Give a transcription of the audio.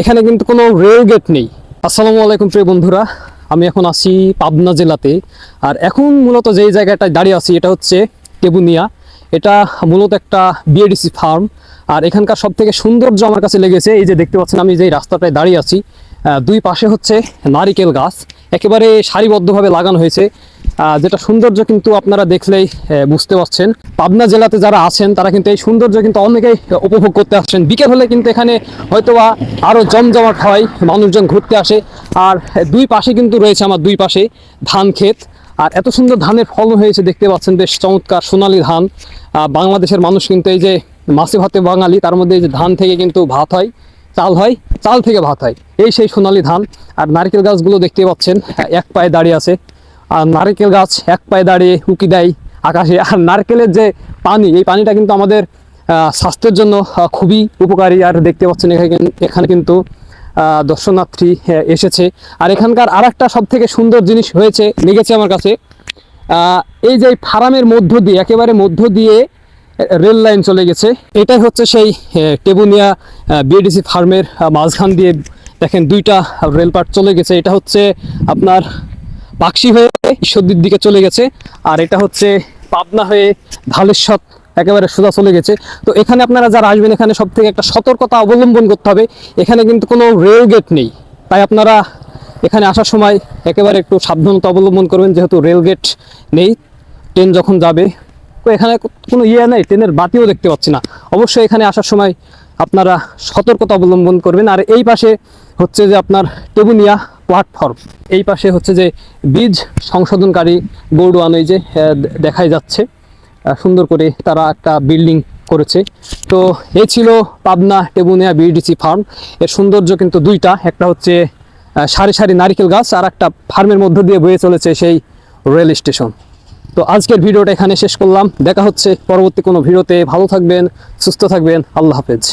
এখানে কিন্তু কোনো রেল গেট নেই। আসসালামু আলাইকুম প্রিয় বন্ধুরা, আমি এখন আছি পাবনা জেলাতে। আর এখন মূলত যেই জায়গাটায় দাঁড়িয়ে আছি এটা হচ্ছে কেবুনিয়া। এটা মূলত একটা বিএডিসি ফার্ম আর এখানকার সব থেকে সৌন্দর্য আমার কাছে লেগেছে, এই যে দেখতে পাচ্ছেন আমি যেই রাস্তাটায় দাঁড়িয়ে আছি। দুই পাশে হচ্ছে নারিকেল গাছ। একেবারে সারিবদ্ধভাবে লাগানো হয়েছে। যেটা সৌন্দর্য কিন্তু আপনারা দেখলেই বুঝতে পারছেন। পাবনা জেলাতে যারা আছেন, তারা কিন্তু এই সৌন্দর্য কিন্তু অনেকেই উপভোগ করতে আসছেন। বিকেল হলে কিন্তু এখানে হয়তোবা আরও জমজমাট হয় মানুষজন ঘুরতে আসে। আর দুই পাশে কিন্তু রয়েছে আমার দুই পাশে ধান ক্ষেত। আর এত সুন্দর ধানের ফলন হয়েছে, দেখতে পাচ্ছেন, বেশ চমৎকার, সোনালী ধান। বাংলাদেশের মানুষ কিন্তু এই যে মাছে ভাতে বাঙালি, তার মধ্যে এই যে ধান থেকে কিন্তু ভাত হয়, চাল হয়, চাল থেকে ভাত হয়। এই সেই সোনালী ধান। আর নারকেল গাছগুলো দেখতে পাচ্ছেন, এক পায়ে দাঁড়িয়ে আছে। আর নারকেল গাছ এক পায়ে দাঁড়িয়ে উকি দেয় আকাশে। আর নারকেলের যে পানি, এই পানিটা কিন্তু আমাদের স্বাস্থ্যের জন্য খুবই উপকারী। আর দেখতে পাচ্ছেন এখানে কিন- এখানে কিন্তু দর্শনার্থী এসেছে। আর এখানকার আর একটা সব থেকে সুন্দর জিনিস হয়েছে, লেগেছে আমার কাছে। এই যে ফার্মের মধ্য দিয়ে, একেবারে মধ্য দিয়ে রেল লাইন চলে গেছে। এটাই হচ্ছে সেই টেবুনিয়া বিএডিসি ফার্মের মাঝখান দিয়ে দেখেন দুইটা রেলপাট চলে গেছে। এটা হচ্ছে আপনার পাকশি হয়ে ঈশ্বরদীর দিকে চলে গেছে। আর এটা হচ্ছে পাবনা হয়ে ধালেশ্বর একেবারে সোজা চলে গেছে। তো এখানে আপনারা যারা আসবেন, এখানে সব থেকে একটা সতর্কতা অবলম্বন করতে হবে। এখানে কিন্তু কোনো রেল গেট নেই। তাই আপনারা এখানে আসার সময় একেবারে একটু সাবধানতা অবলম্বন করবেন, যেহেতু রেল গেট নেই। ট্রেন যখন যাবে, তো এখানে কোনো ইয়ে নেই, ট্রেনের বাতিও দেখতে পাচ্ছি না। অবশ্যই এখানে আসার সময় আপনারা সতর্কতা অবলম্বন করবেন। আর এই পাশে হচ্ছে যে আপনার টেবুনিয়া প্ল্যাটফর্ম এই পাশে হচ্ছে যে বীজ সংশোধনকারী গৌড়ওয়ান এই যে দেখাই যাচ্ছে। সুন্দর করে তারা একটা বিল্ডিং করেছে। তো এই ছিল পাবনা টেবুনিয়া বিডিসি ফার্ম এর সৌন্দর্য কিন্তু দুইটা। একটা হচ্ছে সারি সারি নারকেল গাছ, আর একটা ফার্মের মধ্য দিয়ে বয়ে চলেছে সেই রেল স্টেশন তো আজকের ভিডিওটা এখানে শেষ করলাম। দেখা হচ্ছে পরবর্তী কোনো ভিডিওতে। ভালো থাকবেন, সুস্থ থাকবেন। আল্লাহ হাফেজ।